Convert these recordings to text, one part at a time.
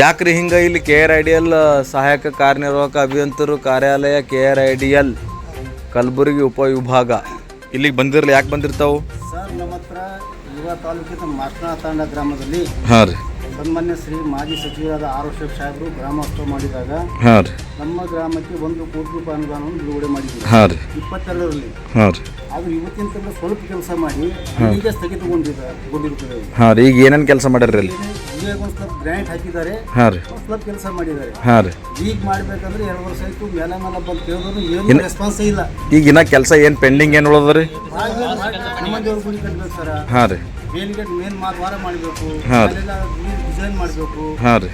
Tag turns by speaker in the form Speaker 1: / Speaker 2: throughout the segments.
Speaker 1: ಯಾಕ್ರಿ ಹಿಂಗೆ ಇಲ್ಲಿ K R I D L ಸಹಾಯಕ ಕಾರ್ಯನಿರ್ವಾಹಕ ಅಭಿಯಂತರು ಕಾರ್ಯಾಲಯ K R I D L Kalaburagi ಉಪವಿಭಾಗ ಇಲ್ಲಿಗೆ ಬಂದಿರಲಿ ಯಾಕೆ ಬಂದಿರ್ತಾವು?
Speaker 2: ಸರ್ ನಮ್ಮ ಹತ್ರ ಯುವ ತಾಲೂಕಿನ ಮಾಸ್ನಾ ತಾಂಡ ಗ್ರಾಮದಲ್ಲಿ
Speaker 1: ಹಾಂ ರೀ.
Speaker 2: ಸನ್ಮಾನ್ಯ ಶ್ರೀ ಮಾಜಿ ಸಚಿವರಾದ ಆರ್ ಅಶೋಕ್ ಸಾಹೇಬರು ಗ್ರಾಮೋತ್ಸವ ಮಾಡಿದಾಗ
Speaker 1: ಹಾಂ ರೀ.
Speaker 2: ನಮ್ಮ ಗ್ರಾಮಕ್ಕೆ ಒಂದು ಕೋಟಿ ರೂಪಾಯಿ ಅನುದಾನವನ್ನು ಬಿಡುಗಡೆ ಮಾಡಿದ್ದೀವಿ
Speaker 1: ಹಾಂ ರೀ.
Speaker 2: ಇಪ್ಪತ್ತೆರಡರಲ್ಲಿ.
Speaker 1: ಹಾಂ ರೀ.
Speaker 2: ಆದ್ರೆ ಇವತ್ತಿನ ತನಕ ಸ್ವಲ್ಪ ಕೆಲಸ ಮಾಡಿ ಈಗ ಸ್ಥಗಿತಗೊಂಡಿದೆ ಗೊಂಡಿರುತ್ತದೆ.
Speaker 1: ಹಾಂ ರೀ ಈಗ ಏನೇನು ಕೆಲಸ ಮಾಡ್ಯಾರ್ರಿ
Speaker 2: ಒಂದು ಸ್ವಲ್ಪ ಗ್ರ್ಯಾಂಟ್ ಹಾಕಿದ್ದಾರೆ.
Speaker 1: ಹಾಂ ರೀ.
Speaker 2: ಒಂದು ಸ್ವಲ್ಪ ಕೆಲಸ ಮಾಡಿದ್ದಾರೆ.
Speaker 1: ಹಾಂ ರೀ.
Speaker 2: ಈಗ ಮಾಡ್ಬೇಕಂದ್ರೆ ಎರಡು ವರ್ಷ ಆಯ್ತು ಮೇಲೆ ಮೇಲೆ ಬಂದು ಕೇಳಿದ್ರು ಏನು ರೆಸ್ಪಾನ್ಸೇ ಇಲ್ಲ.
Speaker 1: ಈಗ ಇನ್ನ ಕೆಲಸ ಏನು ಪೆಂಡಿಂಗ್ ಏನು ಉಳದ ರೀ?
Speaker 2: ಹನುಮಂತೇವ್ರ ಗುಡಿ ಕಟ್ಬೇಕು ಸರ್.
Speaker 1: ಹಾಂ ರೀ.
Speaker 2: ಮೇನ್
Speaker 1: ಹಾಂ.
Speaker 2: ಡಿಸೈನ್ ಮಾಡಬೇಕು.
Speaker 1: ಹಾಂ ರೀ.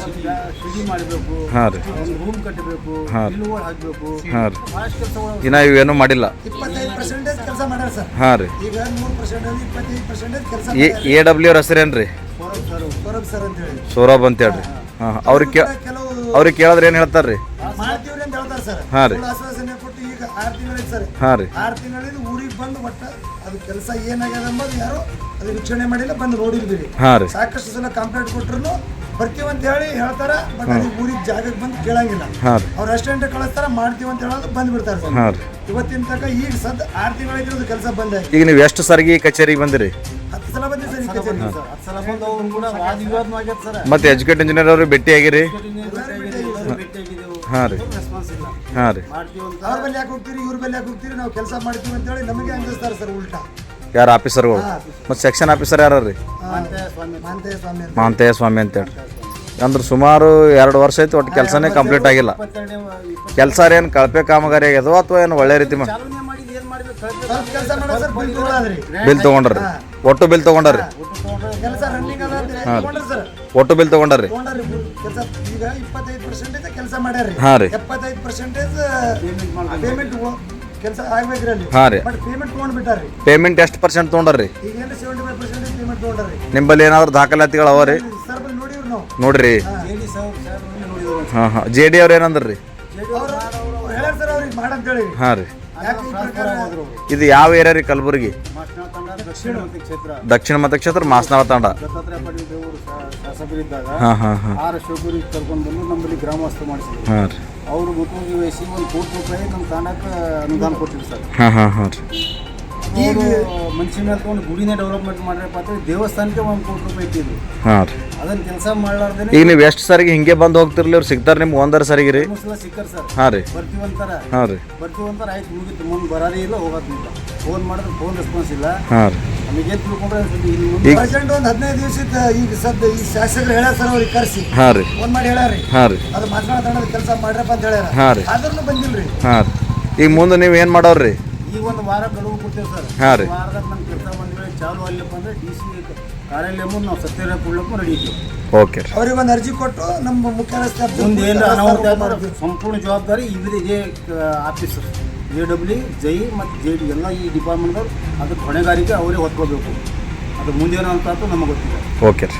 Speaker 2: ಶುದ್ಧಿ ಮಾಡಬೇಕು
Speaker 1: ಹಾಂ ರೀ.
Speaker 2: ಒಂದು ರೂಮ್ ಕಟ್ಟಬೇಕು
Speaker 1: ಹಾಂ.
Speaker 2: ಹಾಕಬೇಕು.
Speaker 1: ಹಾಂ ರೀ.
Speaker 2: ಭಾಳಷ್ಟು ಕೆಲಸಗಳು
Speaker 1: ಇನ್ನ ಇವೇನು ಮಾಡಿಲ್ಲ.
Speaker 3: ಇಪ್ಪತ್ತೈದು ಪರ್ಸೆಂಟೇಜ್ ಕೆಲಸ ಮಾಡ್ಯಾರ ಸರ್.
Speaker 1: ಹಾಂ ರೀ.
Speaker 3: ಈಗ ನೂರು ಪರ್ಸೆಂಟೇಜ್ ಇಪ್ಪತ್ತೈದು ಪರ್ಸೆಂಟೇಜ್ ಕೆಲಸ
Speaker 1: ಎ ಎ ಡಬ್ಲ್ಯೂ ಅವ್ರ ಹೆಸರೇನು ರೀ
Speaker 2: ಹೊರಗೆ ಸರ್
Speaker 3: ಬರೋದು ಸರ್ ಅಂತ ಹೇಳಿ.
Speaker 1: ಸೌರಭ್ ಅಂತ ಹೇಳ್ರಿ. ಹಾಂ. ಅವ್ರಿಗೆ ಕೇ
Speaker 3: ಕೆಲವು
Speaker 1: ಅವ್ರಿಗೆ ಕೇಳಿದ್ರೆ ಏನು ಹೇಳ್ತಾರೆ ರೀ
Speaker 3: ಮಾಡ್ತೀವ್ರಿ ಅಂತ ಹೇಳ್ತಾರೆ ಸರ್.
Speaker 1: ಹಾಂ ರೀ.
Speaker 3: ಹಾ ಆಶ್ವಾಸನೆ ಕೊಟ್ಟು ಈಗ ಆರು ತಿಂಗಳಿದೆ ಸರ್.
Speaker 1: ಹಾಂ ರೀ.
Speaker 3: ಆರು ತಿಂಗಳಿಂದ ಊರಿಗೆ ಬಂದು ಒಟ್ಟ ಅದು ಕೆಲಸ ಏನಾಗ್ಯದ ಅಂಬೋದು ಯಾರು ಅದು ವೀಕ್ಷಣೆ ಮಾಡಿಲ್ಲ ಬಂದು
Speaker 1: ಹಾಂ ರೀ.
Speaker 3: ಸಾಕಷ್ಟು ಜನ ಕಂಪ್ಲೇಂಟ್ ಕೊಟ್ರು ಬರ್ತೀವಿ ಅಂತ ಹೇಳಿ ಹೇಳ್ತಾರ ಬಟ್ ಅದು ಊರಿಗೆ ಜಾಗಕ್ಕೆ ಬಂದು ಕೇಳಂಗಿಲ್ಲ. ಅವ್ರು ಅಷ್ಟೇ ಕಳಿಸ್ತಾರ ಮಾಡ್ತೀವಿ ಅಂತ ಹೇಳೋದು ಬಂದು ಬಿಡ್ತಾರೆ ಸರ್ ಇವತ್ತಿನ ತನಕ ಈಗ ಸದ್ ಆರು ತಿಂಗಳಾಗಿರೋದು ಕೆಲಸ ಬಂದ
Speaker 1: ಈಗ ನೀವು ಎಷ್ಟು ಸಾರಿಗೆ ಕಚೇರಿಗೆ ಬಂದಿರಿ?
Speaker 3: ಹತ್ತು ಸಲ ಬಂದಿ ಸರ್ ಈ ಕಚೇರಿ
Speaker 2: ಸರ್. ಹತ್ತು ಸಲ ಬಂದು ಅವ್ರು ಕೂಡ ವಾದ ವಿವಾದ ಆಗ್ಯದ ಸರ್.
Speaker 1: ಮತ್ತೆ ಎಜುಕೇಟ್ ಇಂಜಿನಿಯರ್ ಅವರು ಭೇಟಿ ಆಗಿರಿ? ಹಾಂ ರೀ. ಹಾಂ ರೀ.
Speaker 2: ಮಾಡ್ತೀವಿ ಅಂತ.
Speaker 3: ಅವ್ರ ಬಲ್ಲಿ ಯಾಕೆ ಹೋಗ್ತೀರಿ ಇವ್ರ ಬಲ್ಲಿ ಯಾಕೆ ಹೋಗ್ತೀರಿ ನಾವು ಕೆಲಸ ಮಾಡ್ತೀವಿ ಅಂತ ಹೇಳಿ ನಮಗೆ ಅಂದಿಸ್ತಾರೆ ಸರ್ ಉಲ್ಟಾ.
Speaker 1: ಯಾರು ಆಫೀಸರ್ಗಳು? ಮತ್ತು ಸೆಕ್ಷನ್ ಆಫೀಸರ್ ಯಾರು ರೀ
Speaker 2: ಮಹಂತಯ್ಯ ಸ್ವಾಮಿ
Speaker 1: ಅಂತೇಳಿ. ಅಂದ್ರೆ ಸುಮಾರು ಎರಡು ವರ್ಷ ಆಯ್ತು ಒಟ್ಟು ಕೆಲಸನೇ ಕಂಪ್ಲೀಟ್ ಆಗಿಲ್ಲ. ಕೆಲಸ ಏನು ಕಳಪೆ ಕಾಮಗಾರಿ ಆಗ್ಯದೋ ಅಥವಾ ಏನು ಒಳ್ಳೆ ರೀತಿ ಮಾ
Speaker 2: ಚಾಲನೆ ಏನು ಮಾಡ್ಬೇಕು?
Speaker 3: ಸ್ವಲ್ಪ ಕೆಲಸ ಮಾಡೋ ಸರ್ ಬಿಲ್ ತಗೊಂಡ್ರಿ
Speaker 1: ಬಿಲ್ ತೊಗೊಂಡ್ರಿ. ಒಟ್ಟು ಬಿಲ್ ತೊಗೊಂಡ್ರಿ.
Speaker 3: ಹಾಂ
Speaker 1: ಒಟ್ಟು ಬಿಲ್ ತೊಗೊಂಡ್ರಿ. ಹಾಂ ರೀ.
Speaker 3: ಕೆಲಸ ಆಗ್ಬೇಕ್ರಿ ಅಲ್ಲಿ
Speaker 1: ಹಾಂ ರೀ.
Speaker 3: ಬಟ್ ಪೇಮೆಂಟ್ ತೊಗೊಂಡ್ ಬಿಟ್ಟಾರ್ರಿ
Speaker 1: ಪೇಮೆಂಟ್ ಎಷ್ಟು ಪರ್ಸೆಂಟ್ ತೊಗೊಂಡ್ರಿ
Speaker 3: ಈಗ ಏನು ಸೆವೆಂಟಿ ಫೈವ್ ಪರ್ಸೆಂಟೇಜ್ ಪೇಮೆಂಟ್ ತೊಗೊಂಡ್ರಿ
Speaker 1: ನಿಂಬಲ್ಲಿ ಏನಾದ್ರು ದಾಖಲಾತಿಗಳು ಅವ ರೀ?
Speaker 3: ಸರ್ ಬಲ್ಲಿ ನೋಡಿವ್ರಿ ನಾವು.
Speaker 1: ನೋಡ್ರಿ. ಹಾಂ. ಹಾಂ ಜೆ ಡಿ ಅವ್ರು ಏನಂದ್ರಿ?
Speaker 3: ಅವ್ರು ಹೇಳ್ಯಾರ ಸರ್ ಅವ್ರಿಗೆ ಮಾಡಂತೇಳಿ.
Speaker 1: ಹಾಂ ರೀ.
Speaker 3: ಯಾಕೆ ಈ ಪ್ರಕಾರ
Speaker 1: ಇದು ಯಾವ ಏರಿಯಾ ರೀ ಕಲಬುರ್ಗಿ?
Speaker 2: ದಕ್ಷಿಣ
Speaker 1: ಮತಕ್ಷೇತ್ರ ಮಾಸನಾಳ ತಾಂಡ. ಹಾಂ
Speaker 2: ಆರ್ ಅಶೋಕರಿಗೆ ಕರ್ಕೊಂಡು ಬಂದು ನಮ್ಮಲ್ಲಿ ಗ್ರಾಮಸ್ಥ ಮಾಡಿಸಿದ್ರು.
Speaker 1: ಹಾಂ ರೀ.
Speaker 2: ಅವರು ಮುಖ್ಯಮಂತ್ರಿ ವಹಿಸಿ ಒಂದು ಕೋಟಿ ರೂಪಾಯಿ ನಮ್ಮ ತಾಣಕ್ಕೆ ಅನುದಾನ ಕೊಟ್ಟಿದ್ರು ಸರ್.
Speaker 1: ಹಾಂ ಹಾಂ ಹಾಂ ರೀ.
Speaker 2: ಈಗ ಮನುಷ್ಯನ ಒಂದು ತಗೊಂಡು ಗುಡಿನೇ ಡೆವಲಪ್ಮೆಂಟ್ ಮಾಡ್ರಪ್ಪ ಅಂತ ದೇವಸ್ಥಾನಕ್ಕೆ ಒಂದು ಕೋಟಿ ರೂಪಾಯಿ ಇಟ್ಟಿದ್ರು.
Speaker 1: ಹಾಂ ರೀ.
Speaker 2: ಅದನ್ನ ಕೆಲಸ ಮಾಡಲಾರ್ದೇನೆ
Speaker 1: ಈಗ ನೀವು ಎಷ್ಟು ಸರಿಗೆ ಹಿಂಗೆ ಬಂದು ಹೋಗ್ತಿರ್ಲಿ ಅವ್ರು ಸಿಗ್ತಾರೆ ನಿಮ್ಗೆ ಒಂದರ ಸರಿಗೆ ರೀ.
Speaker 2: ಸಿಕ್ಕರ್ ಸರ್.
Speaker 1: ಹಾಂ ರೀ.
Speaker 2: ಬರ್ತೀವಂತಾರ
Speaker 1: ಹಾಂ ರೀ.
Speaker 2: ಬರ್ತೀವಂತಾರ ಆಯ್ತು ಮುಗಿತು ಮುಂದೆ ಬರೋದೇ ಇಲ್ಲ ಹೋಗೋದಿಲ್ಲ ಫೋನ್ ಮಾಡಿದ್ರೆ ಫೋನ್ ರೆಸ್ಪಾನ್ಸ್ ಇಲ್ಲ.
Speaker 1: ಹಾಂ ರೀ.
Speaker 2: ಮುಂದೆ
Speaker 3: ಪ್ರೆಸೆಂಟ್ ಒಂದು ಹದಿನೈದು ದಿವಸದ ಈಗ ಸದ್ಯ ಈ ಶಾಸಕರು ಸರ್ ಅವ್ರಿಗೆ ಕರ್ಸಿ.
Speaker 1: ಹಾಂ ರೀ.
Speaker 3: ಫೋನ್ ಮಾಡಿ ಹೇಳ್ಯಾರಿ
Speaker 1: ಹಾಂ ರೀ.
Speaker 3: ಅದು ಮಾತನಾಡ ಕೆಲಸ ಮಾಡ್ರಪ್ಪ ಅಂತ ಹೇಳ್ಯಾರ.
Speaker 1: ಹಾಂ ರೀ.
Speaker 3: ಆದ್ರೂ ಬಂದಿಲ್ರಿ.
Speaker 1: ಹಾಂ ರೀ. ಈಗ ಮುಂದೆ ನೀವು ಏನು ಮಾಡೋರಿ
Speaker 2: ಈಗ ಒಂದು ವಾರ ಗಡುವು ಕೊಡ್ತೇವೆ ಸರ್.
Speaker 1: ಹಾಂ ರೀ.
Speaker 2: ವಾರದಾಗ ನಮ್ಮ ಕೆಲಸ ಚಾಲು ಅಲ್ಲಪ್ಪ ಅಂದ್ರೆ ಡಿ ಸಿ ಕಾರ್ಯಾಲಯ ಮುಂದೆ ನಾವು ಸತ್ಯಾಗ್ರಹ ಕೊಡ್ಲಕ್ಕೂ ರೆಡಿ ಇದ್ದೀವಿ
Speaker 1: ಓಕೆ
Speaker 3: ಅವ್ರಿಗೆ ಒಂದು ಅರ್ಜಿ ಕೊಟ್ಟು ನಮ್ಮ ಮುಖ್ಯರಸ್ತೆ
Speaker 2: ಮುಂದೆ ಏನು ಅನಾಹುತ ಆದ್ರೆ ಸಂಪೂರ್ಣ ಜವಾಬ್ದಾರಿ ಇವರಿಗೆ ಇದೇ ಆಫೀಸರ್ ಜೆ ಡಬ್ಲ್ಯೂ ಜೈ ಮತ್ತು ಜೆ ಡಿ ಎಲ್ಲ ಈ ಡಿಪಾರ್ಟ್ಮೆಂಟ್ ಅದಕ್ಕೆ ಹೊಣೆಗಾರಿಕೆ ಅವರೇ ಹೊತ್ಕೋಬೇಕು. ಅದು ಮುಂದೇನು ಅಂತ ನಮಗೆ ಗೊತ್ತಿಲ್ಲ.
Speaker 1: ಓಕೆ ರೀ